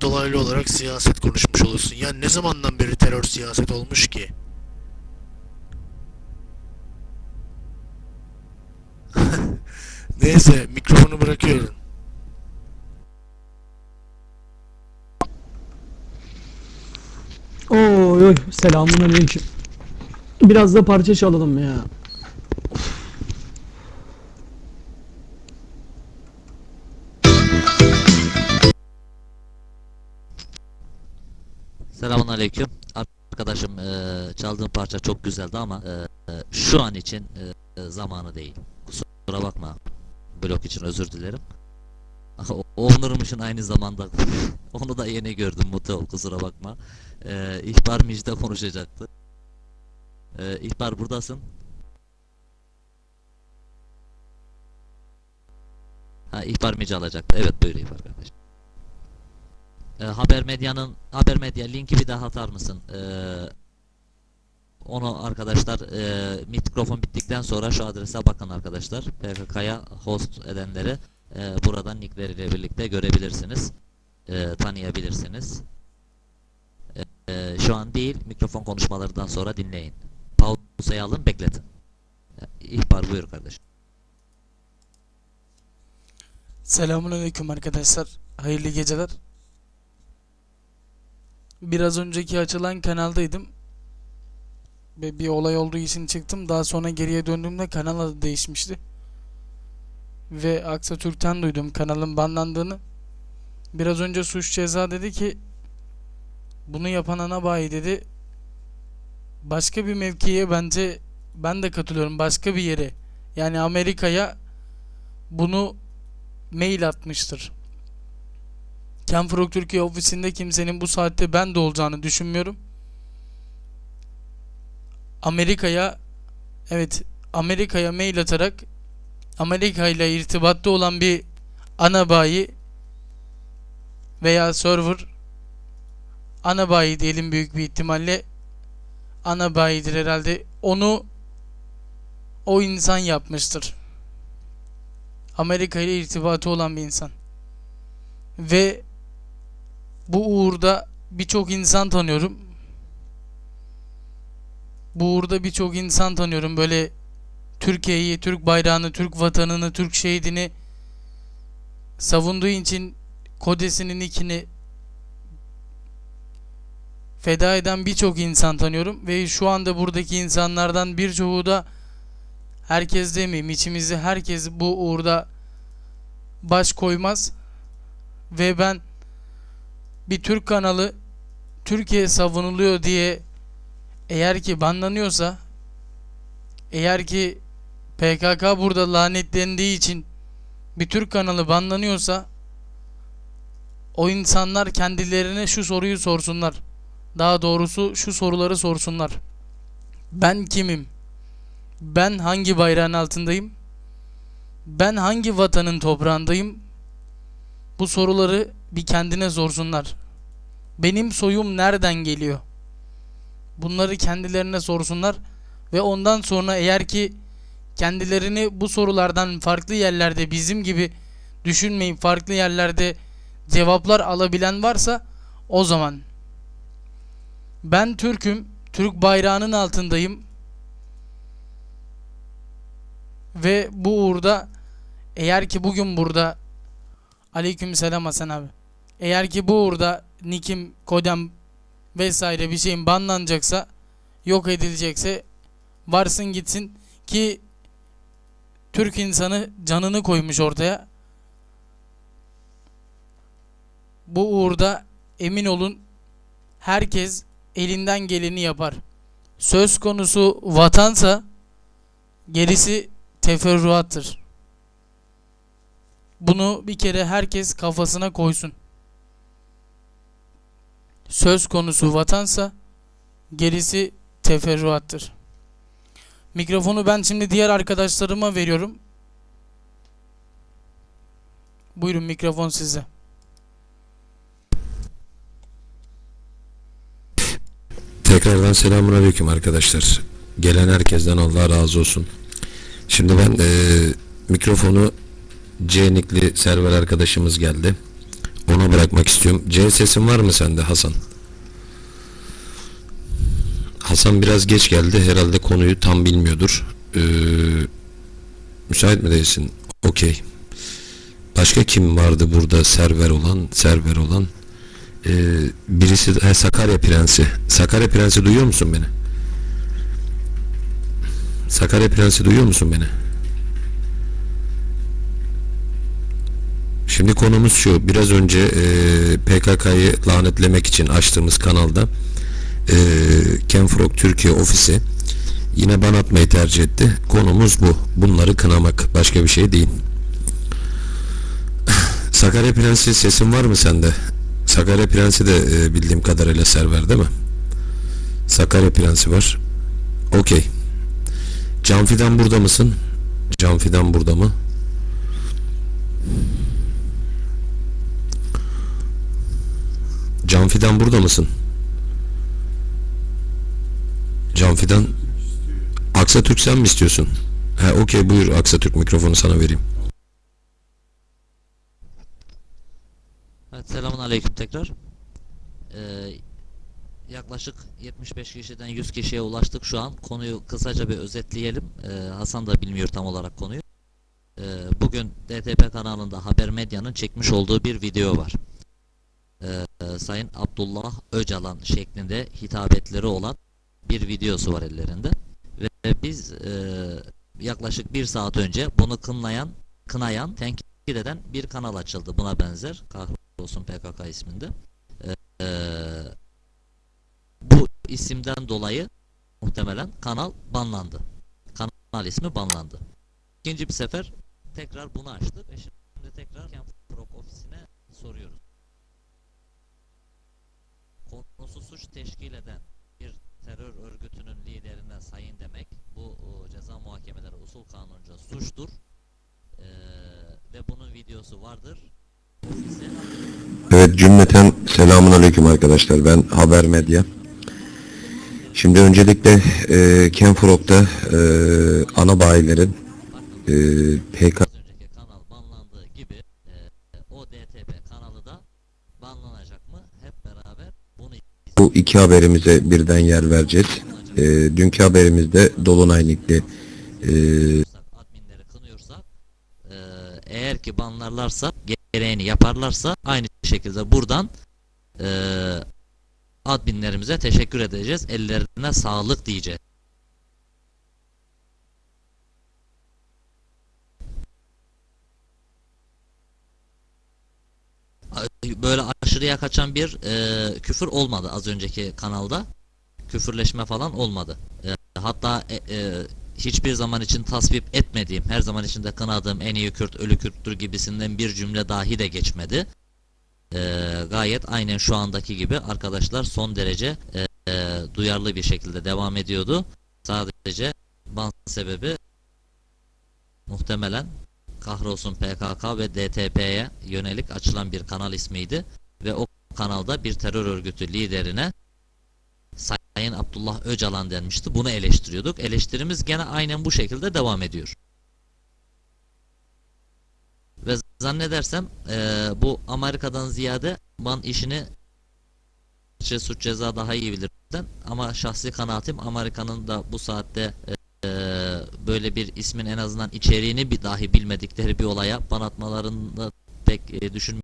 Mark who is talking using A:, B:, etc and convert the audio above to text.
A: dolaylı olarak siyaset konuşmuş olursun. Ya ne zamandan beri terör siyaset olmuş ki? Neyse mikrofonu bırakıyorum.
B: Oy oy selamun aleyküm. Biraz da parça çalalım ya.
C: Aleyküm. Arkadaşım eee çaldığım parça çok güzeldi ama eee, şu an için eee, zamanı değil. Kusura bakma. Blok için özür dilerim. Onurmuş'un aynı zamanda onu da yeni gördüm mutlu ol kusura bakma. Eee İhbar Müjde konuşacaktı. Eee İhbar buradasın. Ha İhbar Müjde alacaktı. Evet buyur İhbar kardeşim. E, haber medyanın haber medya linki bir daha atar mısın? E, onu arkadaşlar e, mikrofon bittikten sonra şu adrese bakın arkadaşlar. PKK'ya host edenleri e, buradan nickleriyle birlikte görebilirsiniz. E, tanıyabilirsiniz. E, e, şu an değil mikrofon konuşmalarından sonra dinleyin. Pauzayı alın bekletin. E, ihbar buyur kardeşim.
D: Selamünaleyküm arkadaşlar. Hayırlı geceler. Biraz önceki açılan kanaldaydım. Ve bir olay olduğu için çıktım. Daha sonra geriye döndüğümde kanal adı değişmişti. Ve Aksa Türk'ten duydum kanalın banlandığını. Biraz önce suç ceza dedi ki bunu yapan ana bayi dedi. Başka bir mevkiye bence ben de katılıyorum. Başka bir yere. Yani Amerika'ya bunu mail atmıştır. Kenfrog Türkiye ofisinde kimsenin bu saatte ben de olacağını düşünmüyorum. Amerika'ya evet Amerika'ya mail atarak Amerika ile irtibatta olan bir ana bayi veya server ana bayi diyelim büyük bir ihtimalle ana bayidir herhalde onu o insan yapmıştır. Amerika ile irtibatı olan bir insan. Ve bu uğurda birçok insan tanıyorum. Bu uğurda birçok insan tanıyorum. Böyle Türkiye'yi, Türk bayrağını, Türk vatanını, Türk şehidini savunduğu için kodesinin ikini feda eden birçok insan tanıyorum. Ve şu anda buradaki insanlardan birçoğu da herkes demeyeyim içimizde herkes bu uğurda baş koymaz ve ben bir Türk kanalı Türkiye savunuluyor diye eğer ki banlanıyorsa eğer ki PKK burada lanetlendiği için bir Türk kanalı banlanıyorsa o insanlar kendilerine şu soruyu sorsunlar. Daha doğrusu şu soruları sorsunlar. Ben kimim? Ben hangi bayrağın altındayım? Ben hangi vatanın toprağındayım? Bu soruları bir kendine sorsunlar. Benim soyum nereden geliyor? Bunları kendilerine sorsunlar ve ondan sonra eğer ki kendilerini bu sorulardan farklı yerlerde bizim gibi düşünmeyip farklı yerlerde cevaplar alabilen varsa o zaman ben Türk'üm, Türk bayrağının altındayım ve bu uğurda eğer ki bugün burada Aleyküm selam Hasan abi. Eğer ki bu uğurda nikim, kodem vesaire bir şeyin banlanacaksa yok edilecekse varsın gitsin ki Türk insanı canını koymuş ortaya. Bu uğurda emin olun herkes elinden geleni yapar. Söz konusu vatansa gerisi teferruattır. Bunu bir kere herkes kafasına koysun. Söz konusu vatansa gerisi teferruattır. Mikrofonu ben şimdi diğer arkadaşlarıma veriyorum. Buyurun mikrofon size.
E: Tekrardan selamun aleyküm arkadaşlar. Gelen herkesten Allah razı olsun. Şimdi ben eee, mikrofonu C-Nick'li server arkadaşımız geldi. Ona bırakmak istiyorum. C sesin var mı sende Hasan? Hasan biraz geç geldi. Herhalde konuyu tam bilmiyordur. Ee, müsait mi değilsin? Okey. Başka kim vardı burada server olan? Server olan? Ee, birisi he, Sakarya Prensi. Sakarya Prensi duyuyor musun beni? Sakarya Prensi duyuyor musun beni? Şimdi konumuz şu. Biraz önce e, PKK'yı lanetlemek için açtığımız kanalda e, Kenfrog Türkiye ofisi yine ban atmayı tercih etti. Konumuz bu. Bunları kınamak. Başka bir şey değil. Sakarya Prensi sesin var mı sende? Sakarya Prensi de e, bildiğim kadarıyla server değil mi? Sakarya Prensi var. Okey. Canfidan burada mısın? Canfidan burada mı? Canfidan burada mısın? Canfidan Aksatürk sen mi istiyorsun? He okey buyur Aksatürk mikrofonu sana vereyim.
C: Evet selamun aleyküm tekrar. Ee, yaklaşık 75 kişiden 100 kişiye ulaştık şu an. Konuyu kısaca bir özetleyelim. Ee, Hasan da bilmiyor tam olarak konuyu. Ee, bugün DTP kanalında Haber Medya'nın çekmiş olduğu bir video var. Ee, Sayın Abdullah Öcalan şeklinde hitabetleri olan bir videosu var ellerinde. Ve biz e, yaklaşık bir saat önce bunu kınayan, kınayan, tenkit eden bir kanal açıldı buna benzer. Kahrolsun PKK isminde. Ee, bu isimden dolayı muhtemelen kanal banlandı. Kanal ismi banlandı. İkinci bir sefer tekrar bunu açtık ve şimdi tekrar Kenfrog ofisine soruyoruz. Konusu suç teşkil eden bir terör örgütünün liderine sayın demek bu o, ceza muhakemeleri usul kanunca suçtur. Ee, ve bunun videosu vardır.
F: Evet cümleten selamun aleyküm arkadaşlar ben Haber Medya. Şimdi öncelikle e, Kenfrog'da e, ana bayilerin e, PK
C: az önceki kanal banlandığı gibi e, o DTP kanalı da banlanacak mı? Hep beraber bunu
F: haberimize birden yer vereceğiz. E, dünkü haberimizde Dolunay Nikli e,
C: e, eğer ki banlarlarsa gereğini yaparlarsa aynı şekilde buradan e, adminlerimize teşekkür edeceğiz. Ellerine sağlık diyeceğiz. Böyle aşırıya kaçan bir e, küfür olmadı az önceki kanalda. Küfürleşme falan olmadı. E, hatta e, e, hiçbir zaman için tasvip etmediğim, her zaman içinde kınadığım en iyi Kürt, ölü Kürttür gibisinden bir cümle dahi de geçmedi. Ee, gayet aynen şu andaki gibi arkadaşlar son derece e, e, duyarlı bir şekilde devam ediyordu. Sadece ban sebebi muhtemelen kahrolsun PKK ve DTP'ye yönelik açılan bir kanal ismiydi ve o kanalda bir terör örgütü liderine Sayın Abdullah Öcalan denmişti. Bunu eleştiriyorduk. Eleştirimiz gene aynen bu şekilde devam ediyor. Ve zannedersem eee, bu Amerika'dan ziyade ban işini suç ceza daha iyi bilirden ama şahsi kanaatim Amerika'nın da bu saatte eee, böyle bir ismin en azından içeriğini bir dahi bilmedikleri bir olaya ban atmalarını pek e, düşünmüyorum.